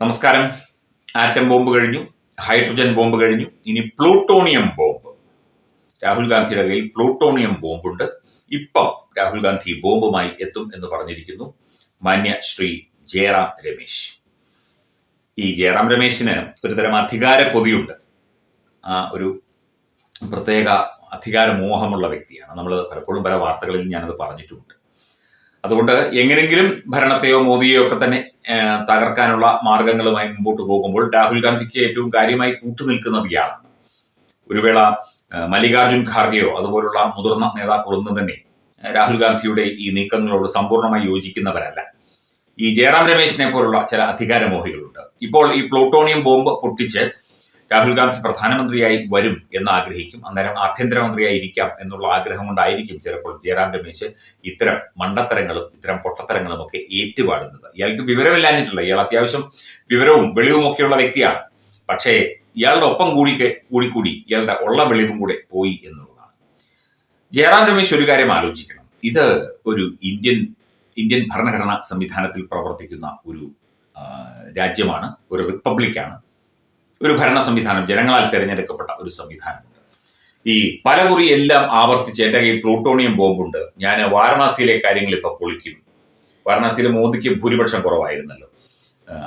നമസ്കാരം. Atom bomb കഴിഞ്ഞു hydrogen bomb കഴിഞ്ഞു ഇനി പ്ലൂട്ടോണിയം ബോംബ്. രാഹുൽ ഗാന്ധിയുടെ കയ്യിൽ പ്ലൂട്ടോണിയം ബോംബുണ്ട്. ഇപ്പം രാഹുൽ ഗാന്ധി ബോംബുമായി എത്തും എന്ന് പറഞ്ഞിരിക്കുന്നു മാന്യ ശ്രീ ജയറാം രമേശ്. ഈ ജയറാം രമേശിന് ഒരുതരം അധികാര കൊതിയുണ്ട് ആ ഒരു പ്രത്യേക അധികാരമോഹമുള്ള വ്യക്തിയാണ്. നമ്മൾ പലപ്പോഴും പല വാർത്തകളിൽ ഞാനത് പറഞ്ഞിട്ടുമുണ്ട്. അതുകൊണ്ട് എങ്ങനെങ്കിലും ഭരണത്തെയോ മോദിയെയോ ഒക്കെ തന്നെ തകർക്കാനുള്ള മാർഗങ്ങളുമായി മുമ്പോട്ട് പോകുമ്പോൾ രാഹുൽ ഗാന്ധിക്ക് ഏറ്റവും കാര്യമായി കൂട്ടുനിൽക്കുന്നത് ഇയാളാണ്. ഒരു വേള മല്ലികാർജുൻ ഖാർഗെയോ അതുപോലുള്ള മുതിർന്ന നേതാക്കളൊന്നും തന്നെ രാഹുൽ ഗാന്ധിയുടെ ഈ നീക്കങ്ങളോട് സമ്പൂർണമായി യോജിക്കുന്നവരല്ല. ഈ ജയറാം രമേശിനെ പോലുള്ള ചില അധികാരമോഹികളുണ്ട്. ഇപ്പോൾ ഈ പ്ലൂട്ടോണിയം ബോംബ് പൊട്ടിച്ച് രാഹുൽ ഗാന്ധി പ്രധാനമന്ത്രിയായി വരും എന്ന് ആഗ്രഹിക്കും അന്നേരം ആഭ്യന്തരമന്ത്രിയായിരിക്കാം എന്നുള്ള ആഗ്രഹം കൊണ്ടായിരിക്കും ചിലപ്പോൾ ജയറാം രമേശ് ഇത്തരം മണ്ടത്തരങ്ങളും ഇത്തരം പൊട്ടത്തരങ്ങളും ഒക്കെ ഏറ്റുപാടുന്നത്. ഇയാൾക്ക് വിവരമില്ലാഞ്ഞിട്ടില്ല. ഇയാൾ അത്യാവശ്യം വിവരവും വെളിവും ഒക്കെയുള്ള വ്യക്തിയാണ്. പക്ഷേ ഇയാളുടെ ഒപ്പം കൂടി കൂടിക്കൂടി ഇയാളുടെ ഉള്ള വെളിവും കൂടെ പോയി എന്നുള്ളതാണ്. ജയറാം രമേശ് ഒരു കാര്യം ആലോചിക്കണം. ഇത് ഒരു ഇന്ത്യൻ ഇന്ത്യൻ ഭരണഘടനാ സംവിധാനത്തിൽ പ്രവർത്തിക്കുന്ന ഒരു രാജ്യമാണ്. ഒരു റിപ്പബ്ലിക്കാണ്. ഒരു ഭരണ സംവിധാനം ജനങ്ങളാൽ തിരഞ്ഞെടുക്കപ്പെട്ട ഒരു സംവിധാനമുണ്ട് ഈ പലകുറി എല്ലാം ആവർത്തിച്ച് എന്റെ കയ്യിൽ പ്ലൂട്ടോണിയം ബോംബുണ്ട്. ഞാൻ വാരണാസിയിലെ കാര്യങ്ങൾ ഇപ്പൊ പൊളിക്കും. വാരണാസിയിലെ മോദിക്ക് ഭൂരിപക്ഷം കുറവായിരുന്നല്ലോ.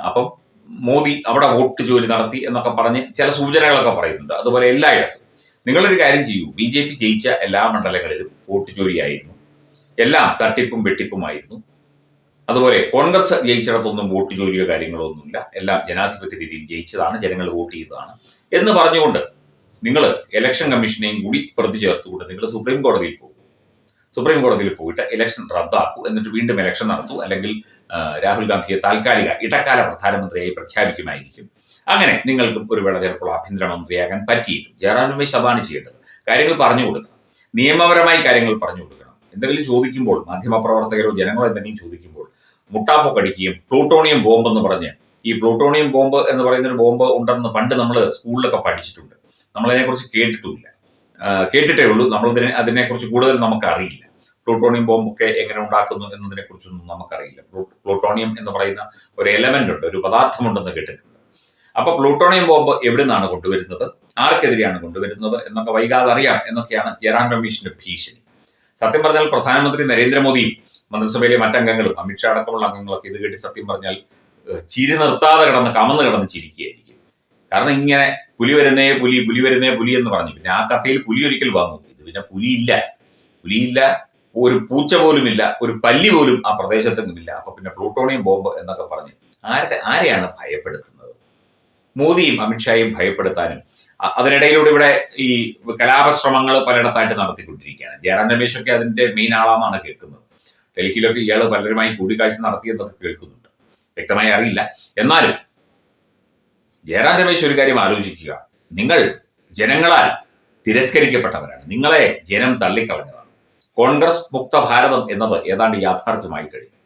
അപ്പം മോദി അവിടെ വോട്ട് ജോലി നടത്തി എന്നൊക്കെ പറഞ്ഞ് ചില സൂചനകളൊക്കെ പറയുന്നുണ്ട്. അതുപോലെ എല്ലായിടത്തും. നിങ്ങളൊരു കാര്യം ചെയ്യൂ. ബി ജെ പി ജയിച്ച എല്ലാ മണ്ഡലങ്ങളിലും വോട്ട് ജോലിയായിരുന്നു. എല്ലാം തട്ടിപ്പും വെട്ടിപ്പുമായിരുന്നു. അതുപോലെ കോൺഗ്രസ് ജയിച്ചിടത്തൊന്നും വോട്ട് ജോലിയോ കാര്യങ്ങളോ ഒന്നുമില്ല. എല്ലാം ജനാധിപത്യ രീതിയിൽ ജയിച്ചതാണ് ജനങ്ങൾ വോട്ട് ചെയ്തതാണ്. എന്ന് പറഞ്ഞുകൊണ്ട് നിങ്ങൾ ഇലക്ഷൻ കമ്മീഷനെയും കൂടി പ്രതി ചേർത്തുകൊണ്ട് നിങ്ങൾ സുപ്രീം കോടതിയിൽ പോകും. സുപ്രീം കോടതിയിൽ പോയിട്ട് ഇലക്ഷൻ റദ്ദാക്കൂ. എന്നിട്ട് വീണ്ടും ഇലക്ഷൻ നടത്തൂ അല്ലെങ്കിൽ രാഹുൽ ഗാന്ധിയെ താൽക്കാലിക ഇടക്കാല പ്രധാനമന്ത്രിയായി പ്രഖ്യാപിക്കുമായിരിക്കും. അങ്ങനെ നിങ്ങൾക്ക് ഒരു വേള ചിലപ്പോൾ ആഭ്യന്തരമന്ത്രിയാകാൻ പറ്റിയേക്കും. ജയറാം രമേശ് അതാണ് ചെയ്യേണ്ടത്. കാര്യങ്ങൾ പറഞ്ഞു കൊടുക്കണം. നിയമപരമായി കാര്യങ്ങൾ പറഞ്ഞു കൊടുക്കണം. എന്തെങ്കിലും ചോദിക്കുമ്പോൾ മാധ്യമപ്രവർത്തകരോ ജനങ്ങളോ എന്തെങ്കിലും ചോദിക്കുമ്പോൾ മുട്ടാപ്പൊക്കടിക്കുകയും പ്ലൂട്ടോണിയം ബോംബ് എന്ന് പറഞ്ഞ്. ഈ പ്ലൂട്ടോണിയം ബോംബ് എന്ന് പറയുന്ന ഒരു ബോംബ് ഉണ്ടെന്ന് പണ്ട് നമ്മൾ സ്കൂളിലൊക്കെ പഠിച്ചിട്ടുണ്ട്. നമ്മളതിനെക്കുറിച്ച് കേട്ടിട്ടുമില്ല. കേട്ടിട്ടേ ഉള്ളൂ. നമ്മൾ അതിനെക്കുറിച്ച് കൂടുതൽ നമുക്ക് അറിയില്ല പ്ലൂട്ടോണിയം ബോംബൊക്കെ എങ്ങനെ ഉണ്ടാക്കുന്നു എന്നതിനെ കുറിച്ചൊന്നും നമുക്കറിയില്ല പ്ലൂട്ടോണിയം എന്ന് പറയുന്ന ഒരു എലമെന്റ് ഉണ്ട് ഒരു പദാർത്ഥമുണ്ടെന്ന് കേട്ടിട്ടുണ്ട്. അപ്പൊ പ്ലൂട്ടോണിയം ബോംബ് എവിടെ നിന്നാണ് കൊണ്ടുവരുന്നത്? ആർക്കെതിരെയാണ് കൊണ്ടുവരുന്നത് എന്നൊക്കെ വൈകാതെ അറിയാം എന്നൊക്കെയാണ് ജയറാം രമേശിന്റെ ഭീഷണി. സത്യം പറഞ്ഞാൽ പ്രധാനമന്ത്രി നരേന്ദ്രമോദിയും മന്ത്രിസഭയിലെ മറ്റംഗങ്ങളും അമിത്ഷാ അടക്കമുള്ള അംഗങ്ങളൊക്കെ ഇത് കേട്ടി സത്യം പറഞ്ഞാൽ ചിരി നിർത്താതെ കിടന്ന് കമന്ന് കിടന്ന് ചിരിക്കുകയായിരിക്കും. കാരണം ഇങ്ങനെ പുലി വരുന്നേ പുലി പുലി വരുന്നേ പുലി എന്ന് പറഞ്ഞു. പിന്നെ ആ കഥയിൽ പുലി ഒരിക്കൽ വന്നു. ഇത് പിന്നെ പുലിയില്ല. പുലിയില്ല ഒരു പൂച്ച പോലുമില്ല ഒരു പല്ലി പോലും ആ പ്രദേശത്തെങ്ങുമില്ല. അപ്പൊ പിന്നെ പ്ലൂട്ടോണിയം ബോംബ് എന്നൊക്കെ പറഞ്ഞു ആരുടെ ആരെയാണ് ഭയപ്പെടുത്തുന്നത്? മോദിയും അമിത്ഷായും ഭയപ്പെടുത്താനും അതിനിടയിലൂടെ ഇവിടെ ഈ കലാപശ്രമങ്ങൾ പലയിടത്തായിട്ട് നടത്തിക്കൊണ്ടിരിക്കുകയാണ്. ജയറാം രമേശൊക്കെ അതിന്റെ മെയിൻ ആളാണെന്നാണ് കേൾക്കുന്നത്. ഡൽഹിയിലൊക്കെ ഇയാൾ പലരുമായി കൂടിക്കാഴ്ച നടത്തിയെന്നൊക്കെ കേൾക്കുന്നുണ്ട്. വ്യക്തമായി അറിയില്ല. എന്നാലും ജയറാം രമേശ് ഒരു കാര്യം ആലോചിക്കുക. നിങ്ങൾ ജനങ്ങളാൽ തിരസ്കരിക്കപ്പെട്ടവരാണ്. നിങ്ങളെ ജനം തള്ളിക്കളഞ്ഞതാണ്. കോൺഗ്രസ് മുക്ത ഭാരതം എന്നത് ഏതാണ്ട് യാഥാർത്ഥ്യമായി കഴിഞ്ഞു.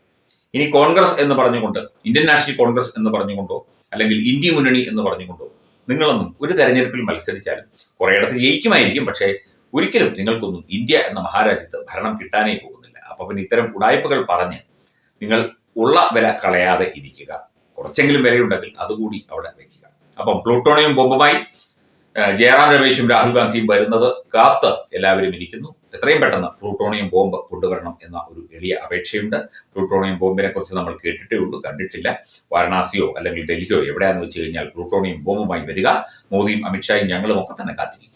ഇനി കോൺഗ്രസ് എന്ന് പറഞ്ഞുകൊണ്ട് ഇന്ത്യൻ നാഷണൽ കോൺഗ്രസ് എന്ന് പറഞ്ഞുകൊണ്ടോ അല്ലെങ്കിൽ ഇന്ത്യ മുന്നണി എന്ന് പറഞ്ഞുകൊണ്ടോ നിങ്ങളൊന്നും ഒരു തെരഞ്ഞെടുപ്പിൽ മത്സരിച്ചാലും കുറേയിടത്ത് ജയിക്കുമായിരിക്കും. പക്ഷേ ഒരിക്കലും നിങ്ങൾക്കൊന്നും ഇന്ത്യ എന്ന മഹാരാജ്യത്ത് ഭരണം കിട്ടാനേ പോകുന്നില്ല. അപ്പൊ പിന്നെ ഇത്തരം ഉടായ്പകൾ പറഞ്ഞ് നിങ്ങൾ ഉള്ള വില കളയാതെ ഇരിക്കുക. കുറച്ചെങ്കിലും വിലയുണ്ടെങ്കിൽ അതുകൂടി അവിടെ വെക്കുക. അപ്പം പ്ലൂട്ടോണിയം ബോംബുമായി ജയറാം രമേശും രാഹുൽ ഗാന്ധിയും വരുന്നത് കാത്ത് എല്ലാവരും ഇരിക്കുന്നു. എത്രയും പെട്ടെന്ന് പ്ലൂട്ടോണിയം ബോംബ് കൊണ്ടുവരണം എന്ന ഒരു എളിയ അപേക്ഷയുണ്ട്. പ്ലൂട്ടോണിയം ബോംബിനെ കുറിച്ച് നമ്മൾ കേട്ടിട്ടേ ഉള്ളൂ കണ്ടിട്ടില്ല. വാരണാസിയോ അല്ലെങ്കിൽ ഡൽഹിയോ എവിടെയാണെന്ന് വെച്ച് കഴിഞ്ഞാൽ പ്ലൂട്ടോണിയം ബോംബുമായി വരിക. മോദിയും അമിത്ഷായും ഞങ്ങളും ഒക്കെ തന്നെ കാത്തിരിക്കുകയാണ്